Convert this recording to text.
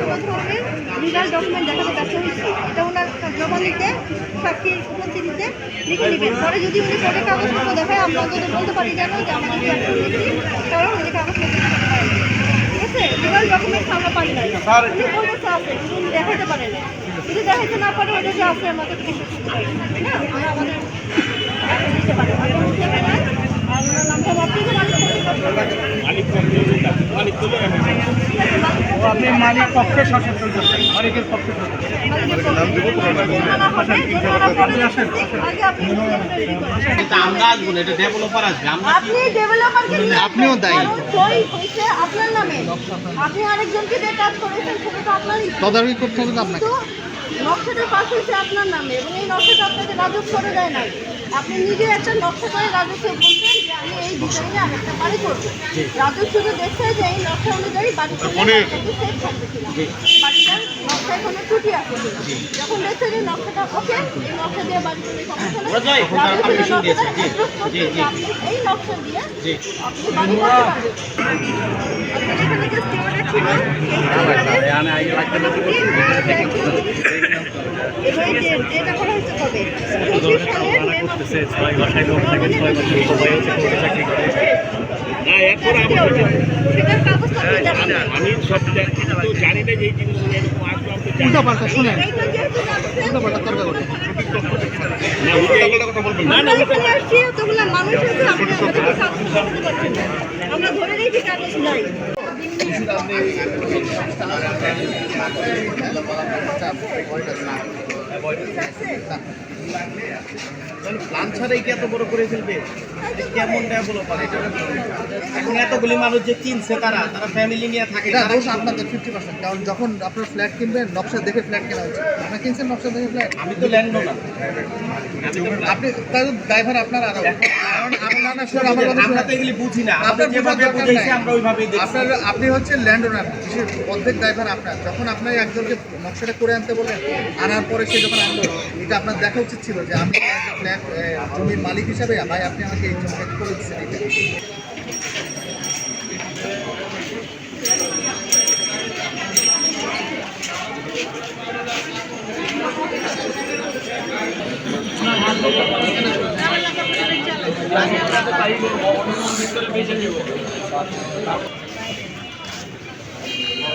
ধরনের legal document দেখাতে ব্যর্থ হয়েছে এটা ওনার জবানিতে সাক্ষীর উপস্থিতিতে লিখে নেবেন। পরে যদি উনি কোর্টে কাগজপত্র দেখায় আমরা অন্তত বলতে পারি যেন যে নিয়েছি তাহলে উনি কাগজপত্র দেখাতে পারেন। ঠিক আছে? লিগাল ডকুমেন্টস আমরা পারি না উনি বলেছে আছে উনি দেখাতে পারে না যদি দেখাতে না পারে ওটা যে আছে আমাদের কিছু না আমরা আমাদের দিতে পারি আমরা উঠে বেড়াই আর ওনার নামটা আপনি তো মালিক আপনি মালিক শাসন করছেন। মালিকের পক্ষে না আপনি ডেভেলপারকে নিয়ে আপনিও দায়ী। তদারকি করতে হবে তো আপনাকে। নকশাটা পাস হয়েছে আপনার নামে এবং এই নকশাটা আপনাকে রাজস্ব করে দেয় নাই। আপনি নিজে একটা নকশা করে রাজস্ব বলছেন যে আমি এই ডিজাইনে আমি একটা বাড়ি করব। রাজস্ব তো দেখছে যে এই নকশা অনুযায়ী বাড়ি সেফ থাকবে কিনা। ত্রুটি আছে যখন দেখছে যে নকশাটা ওকে এই নকশা দিয়ে বাড়ি করলে এই নকশা দিয়ে আপনি বাড়ি করতে পারবেন। আপনার এখানে যে স্টিমারটা ছিল এবার যেটা আমার সেটার কাগজপত্র আমি সব জানি না যে এই জিনিসগুলো এরকম আসবে আমি উল্টা পাল্টা শুনেন। এইটা যেহেতু জানছেন, উল্টা পাল্টা তর্ক করছেন না উল্টো কথা বলবেন না। না আমরা মানুষ আছে ধরে রেখে কাগজ নাই। প্ল্যান ছাড়াই কি এত বড় করে ফেলবে? কেমন ডেভেলপার এটা এখন এতগুলি মানুষ যে কিনছে তারা তারা ফ্যামিলি নিয়ে থাকে দোষ আপনাদের ফিফটি পার্সেন্ট কারণ যখন আপনার ফ্ল্যাট কিনবেন নকশা দেখে ফ্ল্যাট কেনা হচ্ছে। আপনি কিনছেন নকশা দেখে ফ্ল্যাট আমি তো ল্যান্ড না আপনি তাহলে ড্রাইভার আপনার আরও। আমরা না স্যার আমার কথা আমরা তো এগুলি বুঝি না। আমরা যেভাবে বুঝাইছি আমরা ওইভাবেই দেখছি। আপনি হচ্ছে ল্যান্ড ওনার অর্ধেক ড্রাইভার আপনার। যখন আপনার একজনকে নকশাটা করে আনতে বললেন, আনার পরে সে যখন আনলো, এটা আপনার দেখা উচিত ছিল যে আমি জমির মালিক হিসাবে, ভাই, আপনি আমাকে এই জমিটা করে দিচ্ছেন, এটা।